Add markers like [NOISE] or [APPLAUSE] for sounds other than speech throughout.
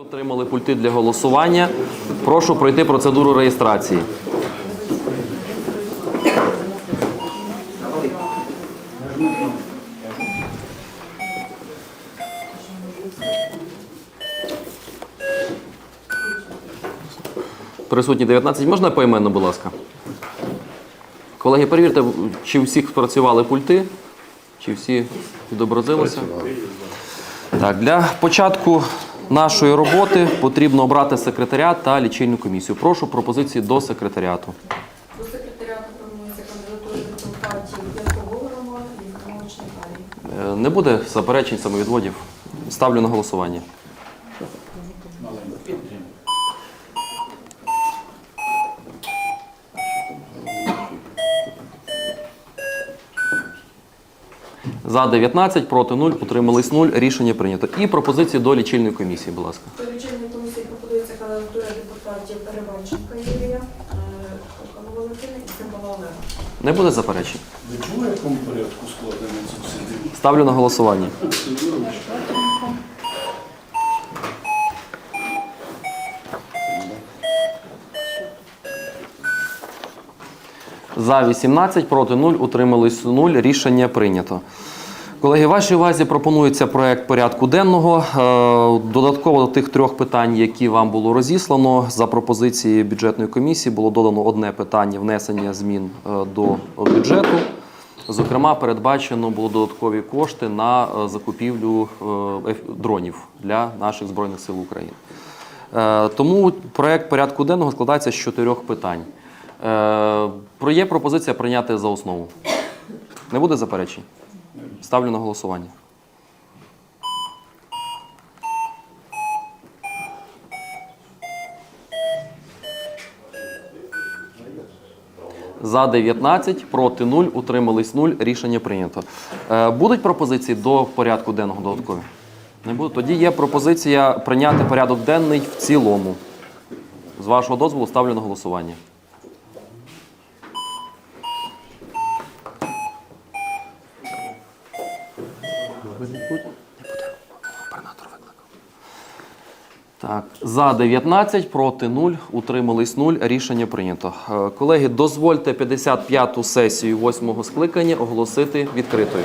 Отримали пульти для голосування. Прошу пройти процедуру реєстрації. Присутні 19. Можна поіменно, будь ласка? Колеги, перевірте, чи всіх спрацювали пульти, чи всі відобразилися. Так, для початку нашої роботи потрібно обрати секретаря та лічильну комісію. Прошу пропозиції до секретаріату. До секретаріату пропонується кандидатури депутатів Якого Романа і Єфимович Наталії. Е, Не буде заперечень самовідводів. Ставлю на голосування. За 19, проти 0, утримались 0. Рішення прийнято. І пропозиції до лічильної комісії, будь ласка. До лічильної комісії пропонується кандидатура депутатів Перебанченка Юрія, е, Валентина і Цимбала Олега. Не буде заперечень. Ви чули, в якому порядку складено субсидії? Ставлю на голосування. За 18, проти 0, утримались 0. Рішення прийнято. Колеги, вашій увазі пропонується проект порядку денного. Е, Додатково до тих трьох питань, які вам було розіслано, за пропозиції бюджетної комісії було додано одне питання внесення змін е, до бюджету. Зокрема, передбачено було додаткові кошти на е, закупівлю дронів для наших збройних сил України. Тому проект порядку денного складається з чотирьох питань. Є пропозиція прийняти за основу. Не буде заперечень? Ставлю на голосування. За 19, проти 0, утримались 0. Рішення прийнято. Е, Будуть пропозиції до порядку денного додаткові? Не буде. Тоді є пропозиція прийняти порядок денний в цілому. З вашого дозволу ставлю на голосування. Так, за 19, проти 0, утримались 0. Рішення прийнято. Е, Колеги, дозвольте 55-ту сесію 8-го скликання оголосити відкритою.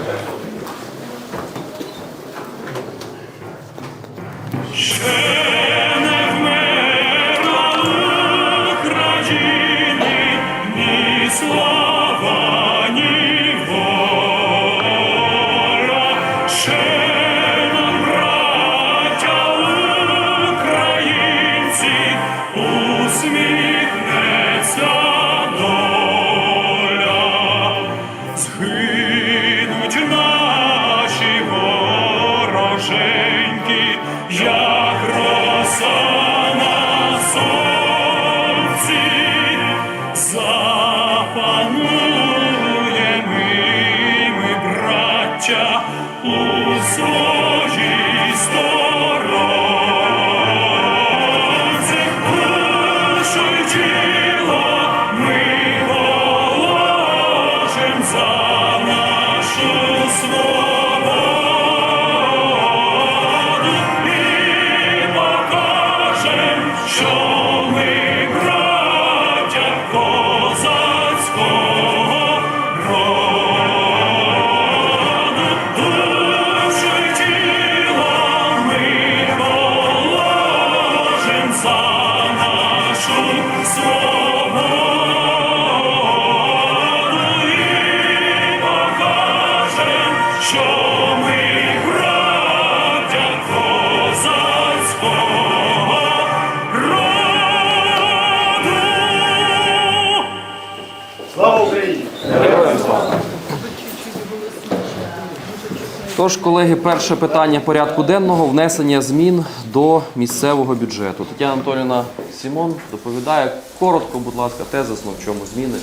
Тож, колеги, перше питання порядку денного внесення змін до місцевого бюджету. Тетяна Анатоліївна Сімон доповідає коротко, будь ласка, тезисно, в чому зміни.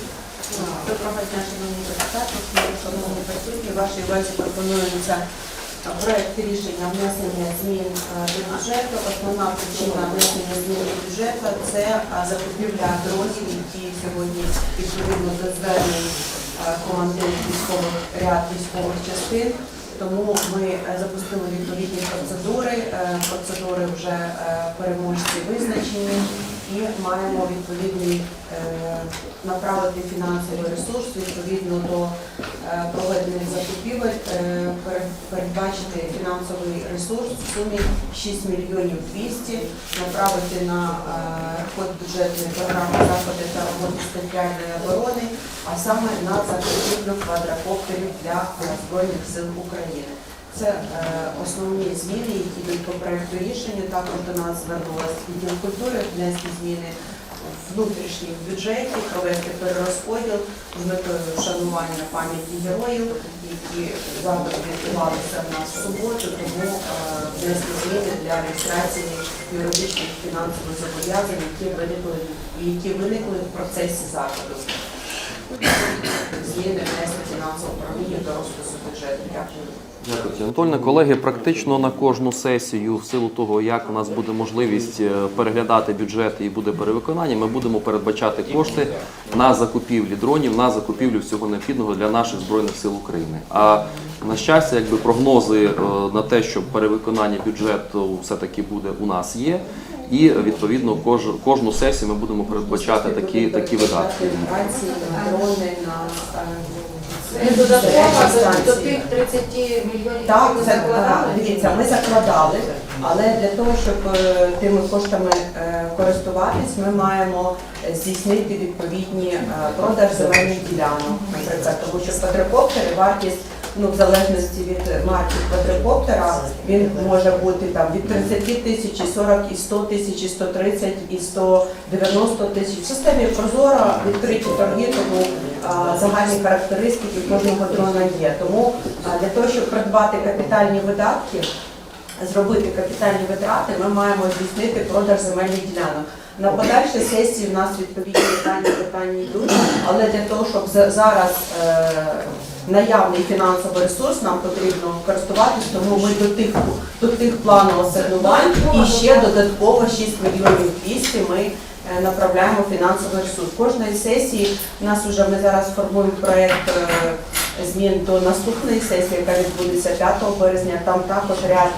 Доброго дня, шановні депутати, шановні присутні. Вашій увазі пропонується проект рішення внесення змін е, до бюджету. Основна причина внесення змін до бюджету це е, закупівля дронів, які сьогодні відповідно до звернень е, командирів військових ряд військових частин тому ми е, запустили відповідні процедури. Е, Процедури вже е, переможці визначені і маємо відповідний е, направити фінансовий ресурс відповідно до е, проведених закупівель, е, передбачити фінансовий ресурс в сумі 6 мільйонів 200, направити на ход бюджетної програми заходи та роботи з територіальної оборони, а саме на закупівлю квадрокоптерів для Збройних сил України. Це е, основні зміни, які йдуть по проекту рішення. Також до нас звернулася відділ культури внести зміни в внутрішній бюджеті, провести перерозподіл з метою вшанування пам'яті героїв, які завтра відбувалися в нас в суботу, тому е, зміни для реєстрації юридичних фінансових зобов'язань, які виникли, які виникли в процесі заходу. Зміни внести управління до розпису бюджету. Дякую. Тетяна Колеги, практично на кожну сесію, в силу того, як у нас буде можливість е, переглядати бюджет і буде перевиконання, ми будемо передбачати кошти на закупівлі дронів, на закупівлю всього необхідного для наших збройних сил України. А на щастя, якби прогнози е, на те, що перевиконання бюджету все-таки буде у нас є. І відповідно кож, кожну сесію ми будемо передбачати такі, такі видатки. Е, додатково до тих 30 мільйонів, Так, закладали? дивіться, ми закладали, але для того, щоб е, тими коштами е, користуватись, ми маємо здійснити відповідні продаж земельних ділянок, наприклад, тому що квадрокоптери вартість. Ну, в залежності від марки квадрокоптера, він може бути там від 30 тисяч, і 40, і 100 тисяч, і 130, і 190 тисяч. В системі Прозоро відкриті торги, тому а, загальні характеристики кожного дрона є. Тому а, для того, щоб придбати капітальні видатки, зробити капітальні витрати, ми маємо здійснити продаж земельних ділянок. На подальшій сесії в нас відповідні питання, питання йдуть, але для того, щоб зараз е, наявний фінансовий ресурс нам потрібно користуватися, тому ми до тих, до тих плану асигнувань і ще додатково 6 мільйонів 200 ми е, направляємо фінансовий ресурс. Кожної сесії у нас вже ми зараз формуємо проєкт е, змін до наступної сесії, яка відбудеться 5 березня. Там також ряд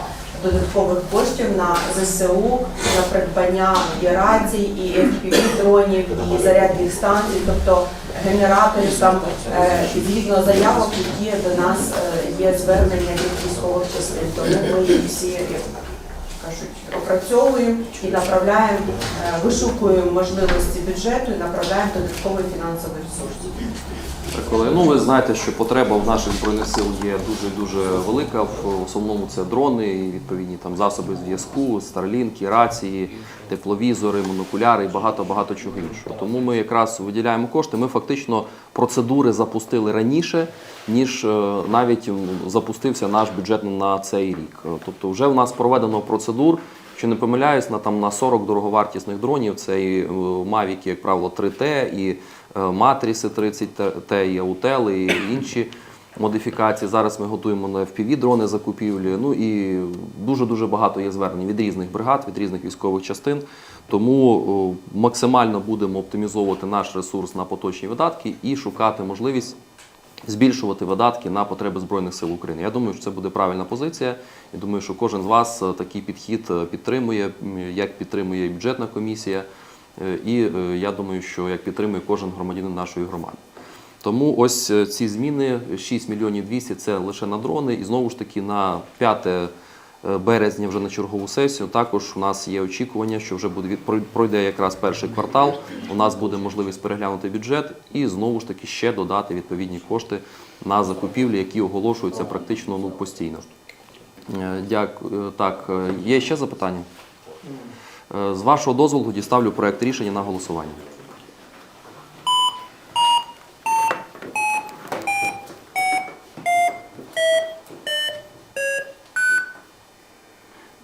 додаткових коштів на ЗСУ, на придбання і рацій, і FPV-дронів, і зарядних станцій, тобто генераторів там е, згідно заявок, які до нас е, є звернення від військових частин. Тому ми всі кажуть, опрацьовуємо і направляємо, е, вишукуємо можливості бюджету і направляємо додатковий фінансовий ресурс. Колеги, ну ви знаєте, що потреба в наших збройних сил є дуже дуже велика. В основному це дрони, і відповідні там засоби зв'язку, старлінки, рації, тепловізори, монокуляри і багато багато чого іншого. Тому ми якраз виділяємо кошти. Ми фактично процедури запустили раніше, ніж е, навіть запустився наш бюджет на цей рік. Е, Тобто, вже в нас проведено процедур. Якщо не помиляюсь, на там на 40 дороговартісних дронів це і е, Мавіки, як правило, 3Т, і е, Матріси 30Т, і Аутели, і інші модифікації. Зараз ми готуємо на FPV дрони закупівлі. Ну і дуже дуже багато є звернень від різних бригад, від різних військових частин. Тому о, максимально будемо оптимізовувати наш ресурс на поточні видатки і шукати можливість збільшувати видатки на потреби Збройних сил України. Я думаю, що це буде правильна позиція. Я думаю, що кожен з вас е, такий підхід е, підтримує, як підтримує бюджетна комісія. Е, І е, я думаю, що як підтримує кожен громадянин нашої громади. Тому ось е, ці зміни 6 мільйонів 200 – це лише на дрони. І знову ж таки на 5 е, березня вже на чергову сесію. Також у нас є очікування, що вже буде пройде якраз перший квартал. У нас буде можливість переглянути бюджет і знову ж таки ще додати відповідні кошти на закупівлі, які оголошуються практично ну постійно. Дякую. Так, є ще запитання? Е, З вашого дозволу тоді ставлю проект рішення на голосування.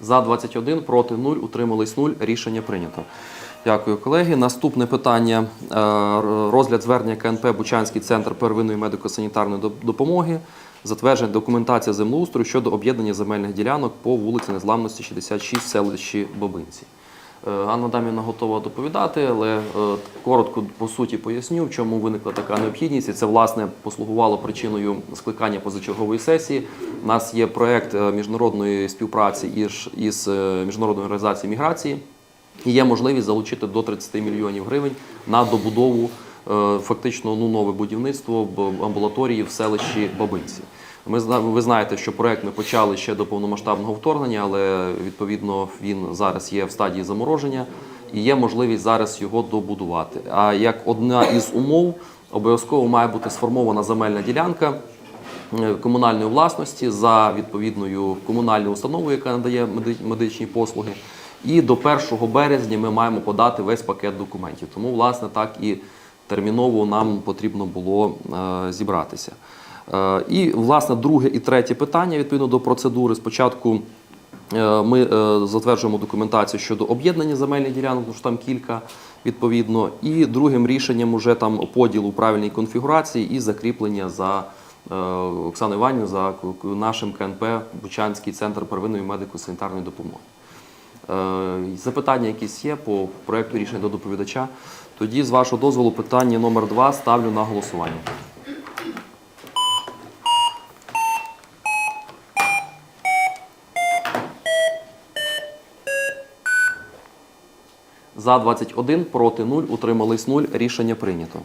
За 21, проти 0, утримались 0. Рішення прийнято. Дякую, колеги. Наступне питання е, розгляд звернення КНП Бучанський центр первинної медико-санітарної допомоги. Затвердження документація землеустрою щодо об'єднання земельних ділянок по вулиці Незламності 66 в селищі Бобинці. Е, Анна Дамівна готова доповідати, але е, коротко по суті поясню, в чому виникла така необхідність. І це власне послугувало причиною скликання позачергової сесії. У нас є проект е, міжнародної співпраці із, міжнародною організацією міграції. І є можливість залучити до 30 мільйонів гривень на добудову фактично ну, нове будівництво амбулаторії в селищі Бабинці. Ми ви знаєте, що проект ми почали ще до повномасштабного вторгнення, але відповідно він зараз є в стадії замороження і є можливість зараз його добудувати. А як одна із умов обов'язково має бути сформована земельна ділянка е, комунальної власності за відповідною комунальною установою, яка надає меди- медичні послуги. І до 1 березня ми маємо подати весь пакет документів. Тому, власне, так і терміново нам потрібно було е, зібратися. Е, і, власне, друге і третє питання відповідно до процедури. Спочатку е, ми е, затверджуємо документацію щодо об'єднання земельних ділянок, тому що там кілька відповідно. І другим рішенням уже там поділу правильній конфігурації і закріплення за Оксаною Іванівною за нашим КНП Бучанський центр первинної медико-санітарної допомоги. Запитання якісь є по проекту рішення до доповідача. Тоді, з вашого дозволу, питання номер два ставлю на голосування. За 21, проти 0, утримались 0. Рішення прийнято.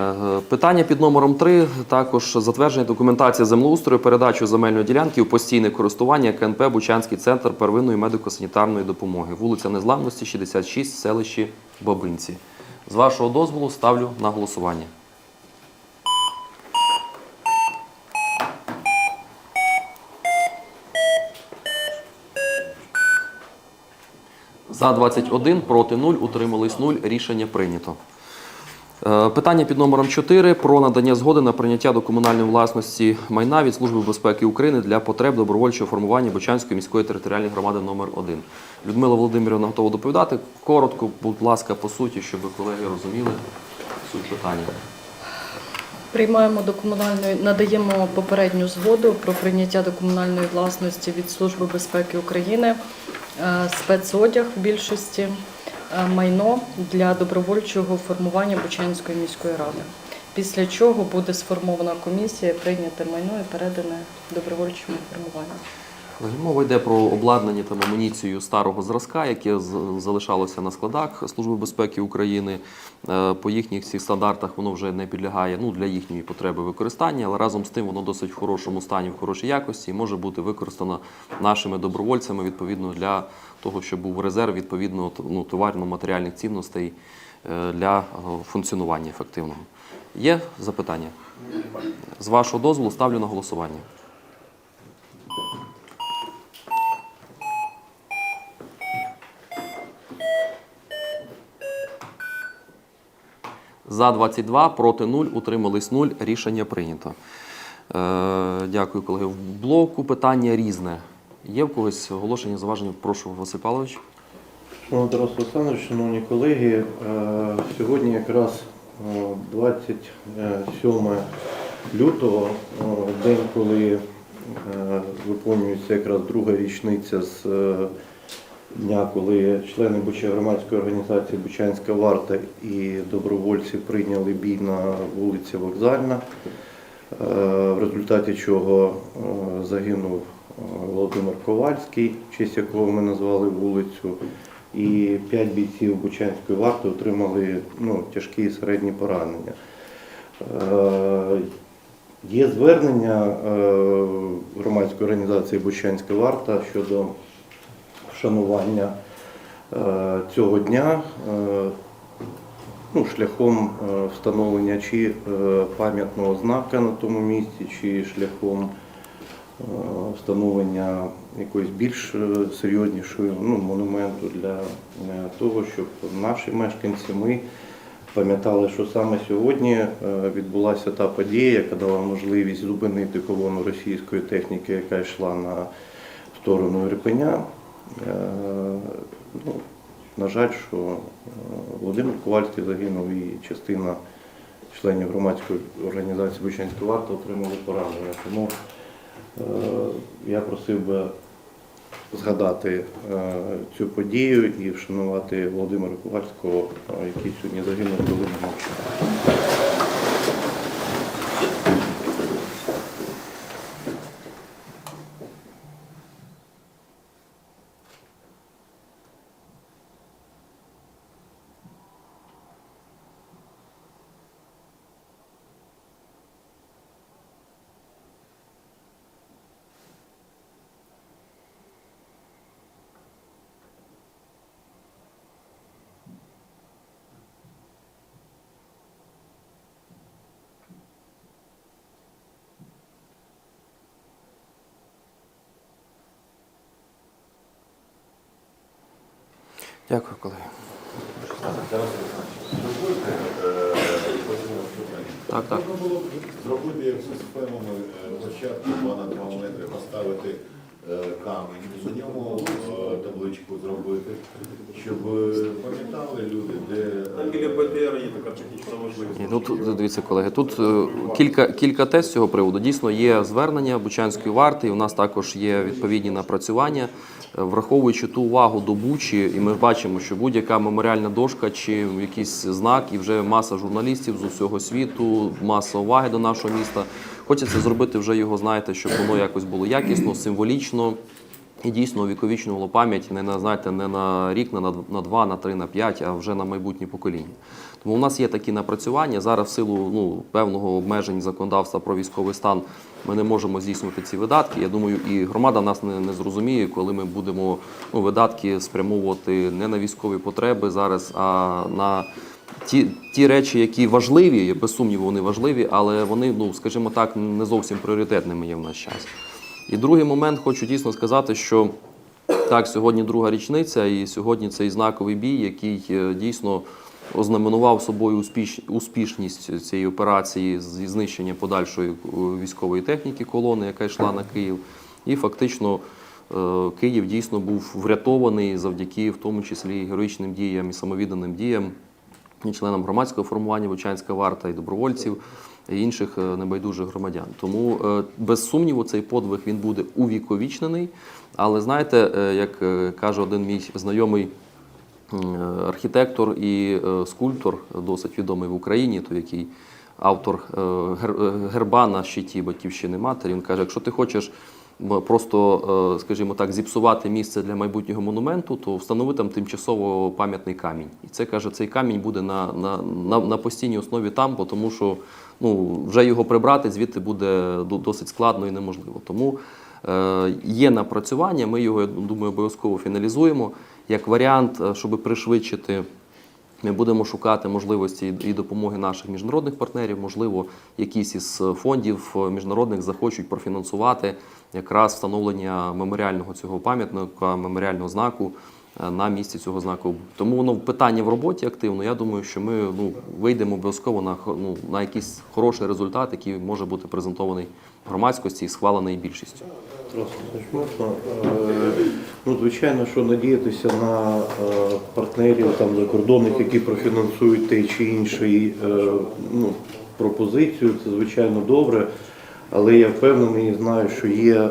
Е, Питання під номером 3 також затвердження документації землеустрою, передачу земельної ділянки у постійне користування КНП Бучанський центр первинної медико-санітарної допомоги, вулиця Незламності, 66, селищі Бабинці. З вашого дозволу ставлю на голосування. За 21, проти 0, утримались 0. Рішення прийнято. Е, Питання під номером 4 про надання згоди на прийняття до комунальної власності майна від Служби безпеки України для потреб добровольчого формування Бучанської міської територіальної громади номер 1 Людмила Володимирівна готова доповідати. Коротко, будь ласка, по суті, щоб колеги розуміли суть питання. Приймаємо до комунальної, надаємо попередню згоду про прийняття до комунальної власності від Служби безпеки України спецодяг в більшості, е, майно для добровольчого формування Бучанської міської ради. Після чого буде сформована комісія, прийняте майно і передане добровольчому формуванню. Мова йде про обладнання та амуніцію старого зразка, яке залишалося на складах Служби безпеки України. Е, По їхніх цих стандартах воно вже не підлягає ну, для їхньої потреби використання, але разом з тим воно досить в хорошому стані, в хорошій якості і може бути використано нашими добровольцями відповідно для того, щоб був резерв відповідно ну, товарно-матеріальних цінностей е, для е, функціонування ефективного. Є запитання? З вашого дозволу ставлю на голосування. За 22, проти 0, утримались 0. Рішення прийнято. Е, дякую, колеги. В блоку питання різне. Є в когось оголошення, заваження? Прошу, Василь Павлович. Шановний Тарас Олександрович, шановні колеги, е, сьогодні якраз е, 27 лютого, е, день, коли е, виповнюється якраз друга річниця з дня, коли члени громадської організації Бучанська варта і добровольці прийняли бій на вулиці Вокзальна, е, в результаті чого е, загинув е, Володимир Ковальський, в честь якого ми назвали вулицю. І п'ять бійців Бучанської варти отримали ну, тяжкі і середні поранення. Є звернення громадської організації Бучанська варта щодо вшанування е, цього дня е, ну, шляхом е, встановлення чи пам'ятного знака на тому місці, чи шляхом встановлення якоїсь більш серйознішої ну, монументу для того, щоб наші мешканці ми пам'ятали, що саме сьогодні відбулася та подія, яка дала можливість зупинити колону російської техніки, яка йшла на сторону Ірпеня. Е, Ну, на жаль, що е, Володимир Ковальський загинув і частина членів громадської організації Бучанська варта отримали поранення. Тому е, я просив би згадати цю подію і вшанувати Володимира Ковальського, який сьогодні загинув в долині. Дякую, колеги. Так, так. Було б зробити з певними площадки 2 на 2 метри, поставити е, камінь, за ньому е, табличку зробити, щоб е, пам'ятали люди, де е, Біля БТР є така технічна можливість. Ну тут дивіться, колеги. Тут е, кілька кілька тез з цього приводу. Дійсно є звернення Бучанської варти. і У нас також є відповідні напрацювання, Е, враховуючи ту увагу до Бучі, і ми бачимо, що будь-яка меморіальна дошка чи якийсь знак, і вже маса журналістів з усього світу, маса уваги до нашого міста. Хочеться зробити вже його, знаєте, щоб воно якось було якісно, символічно. І дійсно увіковічнювало пам'ять не на знаєте, не на рік, не на на два, на три, на п'ять, а вже на майбутнє покоління. Тому у нас є такі напрацювання. Зараз, в силу ну, певного обмежень законодавства про військовий стан, ми не можемо здійснювати ці видатки. Я думаю, і громада нас не, не зрозуміє, коли ми будемо ну, видатки спрямовувати не на військові потреби зараз, а на ті, ті речі, які важливі, без сумніву, вони важливі, але вони, ну скажімо так, не зовсім пріоритетними є в наш час. І другий момент хочу дійсно сказати, що так, сьогодні друга річниця, і сьогодні цей знаковий бій, який е, дійсно ознаменував собою успіш, успішність цієї операції зі знищення подальшої е, військової техніки колони, яка йшла на Київ. І фактично е, Київ дійсно був врятований завдяки, в тому числі героїчним діям і самовідданим діям і членам громадського формування Вочанська варта і добровольців і інших е, небайдужих громадян. Тому е, без сумніву цей подвиг він буде увіковічнений. Але знаєте, е, як каже один мій знайомий архітектор і скульптор, досить відомий в Україні, то який автор герба на щиті батьківщини матері, він каже: якщо ти хочеш просто, е, скажімо так, зіпсувати місце для майбутнього монументу, то встанови там тимчасово пам'ятний камінь. І це каже, цей камінь буде на, на, на, на постійній основі там, бо тому що ну, вже його прибрати звідти буде досить складно і неможливо. Тому е, є напрацювання, ми його, я думаю, обов'язково фіналізуємо. Як варіант, е, щоб пришвидшити ми будемо шукати можливості і допомоги наших міжнародних партнерів. Можливо, якісь із фондів міжнародних захочуть профінансувати якраз встановлення меморіального цього пам'ятника, меморіального знаку на місці цього знаку. Тому воно питання в роботі активно. Я думаю, що ми ну, вийдемо обов'язково на, ну, на якийсь хороший результат, який може бути презентований громадськості і схвалений більшістю. Е, Ну, звичайно, що надіятися на е, партнерів там закордонних, які профінансують той чи інший е, ну, пропозицію, це звичайно добре. Але я впевнений і знаю, що є е,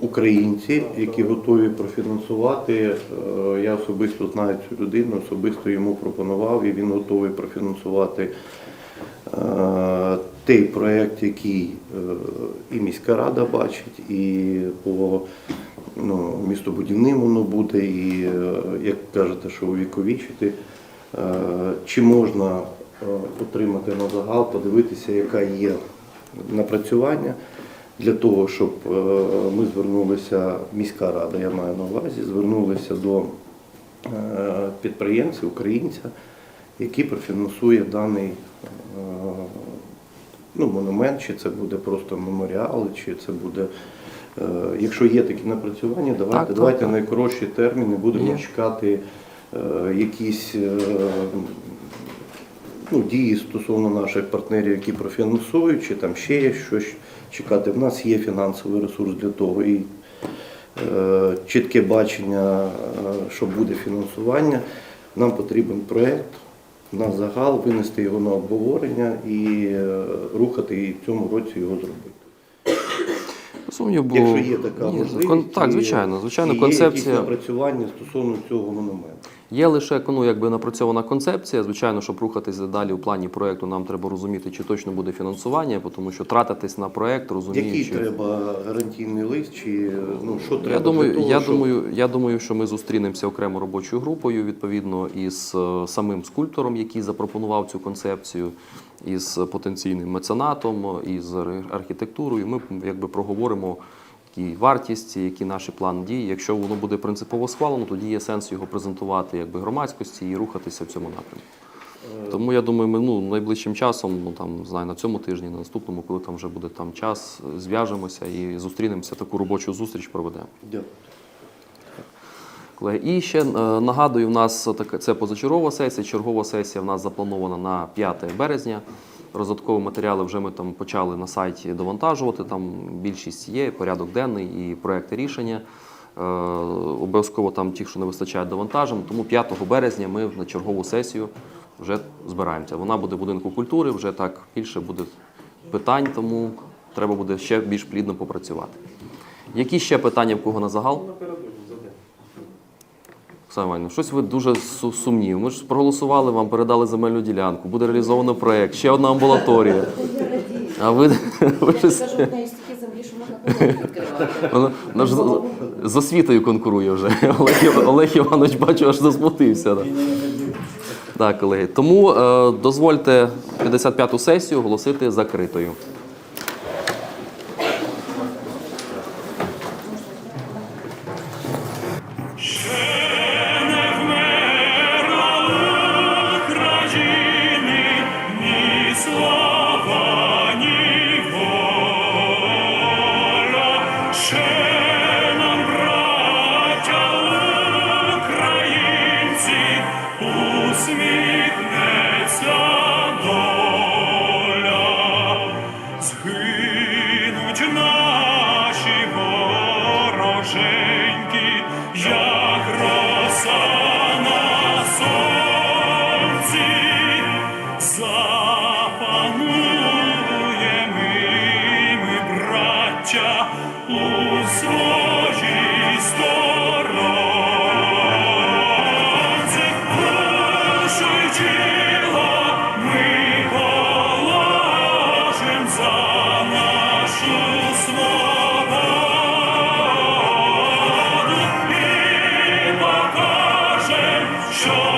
українці, які готові профінансувати. Е, Я особисто знаю цю людину, особисто йому пропонував, і він готовий профінансувати е, той проєкт, який е, і міська рада бачить, і по ну, містобудівним воно буде, і як кажете, що увіковічити. Чи можна отримати на загал, подивитися, яка є напрацювання для того, щоб е, ми звернулися, міська рада, я маю на увазі, звернулися до е, підприємця, українця, який профінансує даний е, ну, монумент, чи це буде просто меморіал, чи це буде. Якщо є такі напрацювання, давайте, Так, давайте так. найкоротші терміни будемо Є. чекати якісь ну, дії стосовно наших партнерів, які профінансують, чи там ще є щось чекати. В нас є фінансовий ресурс для того і е, чітке бачення, е, що буде фінансування. Нам потрібен проєкт на загал, винести його на обговорення і е, рухати і в цьому році його зробити. Сумнів, бо Якщо є така Ні, можливість. кон- так, звичайно, звичайно, і Є концепція. якісь напрацювання стосовно цього монументу. Є лише ну, якби напрацьована концепція. Звичайно, щоб рухатися далі в плані проекту, нам треба розуміти, чи точно буде фінансування, тому що тратитись на проект, розуміючи. Який треба гарантійний лист, чи ну що треба Я думаю, для того, я щоб- думаю, я думаю, що ми зустрінемося окремо робочою групою, відповідно, із е, самим скульптором, який запропонував цю концепцію, із потенційним меценатом, із ар- архітектурою. Ми якби проговоримо які вартість, які наші плани дій. Якщо воно буде принципово схвалено, тоді є сенс його презентувати якби громадськості і рухатися в цьому напрямку. Тому я думаю, ми ну, найближчим часом, ну там знаю, на цьому тижні, на наступному, коли там вже буде там час, зв'яжемося і зустрінемося, таку робочу зустріч проведемо. Дякую. Колеги, і ще е, нагадую, в нас така це позачергова сесія. Чергова сесія в нас запланована на 5 березня. Роздаткові матеріали вже ми там почали на сайті довантажувати. Там більшість є, порядок денний і проекти рішення. Е, обов'язково там ті, що не вистачає довантажимо. Тому 5 березня ми на чергову сесію вже збираємося. Вона буде в будинку культури, вже так більше буде питань, тому треба буде ще більш плідно попрацювати. Які ще питання в кого на загал? Іванівна, щось ви дуже су- сумні. Ми ж проголосували вам, передали земельну ділянку, буде реалізовано проєкт, ще одна амбулаторія. А ви, щось... Вона, ж з, освітою конкурує вже. [LAUGHS] Олег, Іванович, бачу, аж засмутився. Так, колеги. Тому е, дозвольте 55-ту сесію оголосити закритою. Усміхнеться show.